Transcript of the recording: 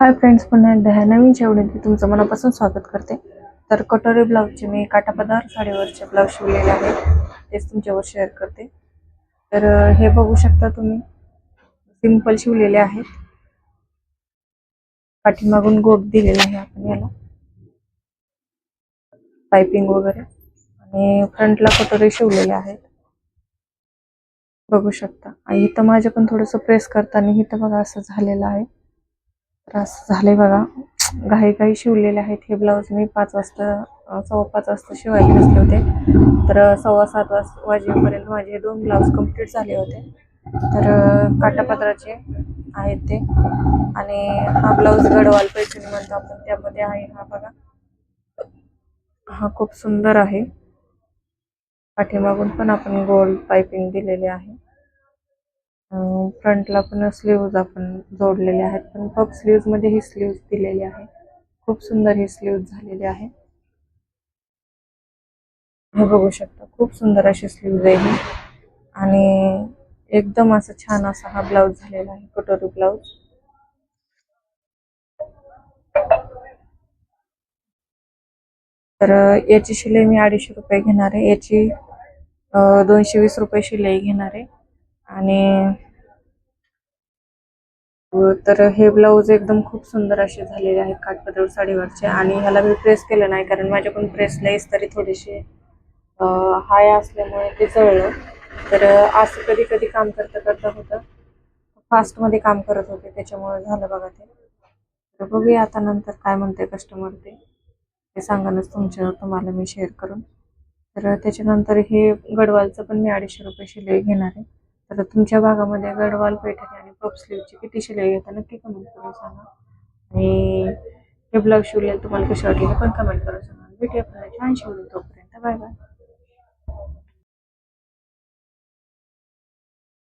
Hi friends पुन्हा एकदा ह्या नवीन शेवडीत तुमचं मनापासून स्वागत करते. तर कटोरी ब्लाऊजचे मी काटापदार साडीवरचे ब्लाऊज शिवलेले आहेत. तेच तुमच्यावर शेअर करते. तर हे बघू शकता तुम्ही. सिंपल शिवलेले आहेत. पाठीमागून गोप दिलेला आहे आपण याला. पायपिंग वगैरे. आणि फ्रंटला कटोरी शिवलेले आहेत. बघू शकता. आणि इथं माझ्या पण थोडंसं प्रेस करताना इथं बघा असं झालेलं आहे. तर असं झालंय बघा. घाई घाई शिवलेले आहेत. हे ब्लाऊज मी पाच वाजता सव्वा पाच वाजता शिवायला बसले होते. तर सव्वा सात वाज वाजेपर्यंत माझे दोन ब्लाऊज कंप्लीट झाले होते. तर काटापत्राचे आहेत ते. आणि हा ब्लाऊज गडवाल पैठणी म्हणतो आपण त्यामध्ये आहे हा बघा. हा खूप सुंदर आहे. पाठीमागून पण आपण गोल्ड पाइपिंग दिलेले आहे. फ्रंटला पण स्लीव्ज आपण जोडलेले आहेत. पण पप स्लीव्जमध्ये ही स्लीव्ज दिलेली आहे. खूप सुंदर ही स्लीव्ज झालेली आहे. हे बघू शकता खूप सुंदर अशी स्लीव्ज आहे ही. आणि एकदम असं छान असा हा ब्लाऊज झालेला आहे कटोरी ब्लाऊज तर याची शिलाई मी अडीचशे रुपये घेणार आहे. याची दोनशे वीस रुपये शिलाई घेणार आहे. आणि तर हे ब्लाऊज एकदम खूप सुंदर असे झालेले आहेत काठपदर साडीवरचे आणि ह्याला मी प्रेस केलं नाही कारण माझ्याकडून प्रेस नाहीच तरी थोडीशी हाय असल्यामुळे ते जळलं. तर असं कधी कधी काम करता करता होतं. फास्टमध्ये काम करत होते त्याच्यामुळे झालं बघा ते. तर बघूया आता नंतर काय म्हणते कस्टमर ते. ते सांगानच तुमच्या तुम्हाला मी शेअर करून. तर त्याच्यानंतर हे गडवालचं पण मी अडीचशे रुपये शिलाई घेणार आहे. तर तुमच्या भागामध्ये गडवाल पैठणी आणि पप स्लीवची किती शिलाई घेता नक्की कमेंट करून सांगा. आणि हे ब्लाऊज शिवलेलं तुम्हाला कशी वाटली पण कमेंट करून सांगा. भेटूया पुन्हा छान शिवले तोपर्यंत. Bye bye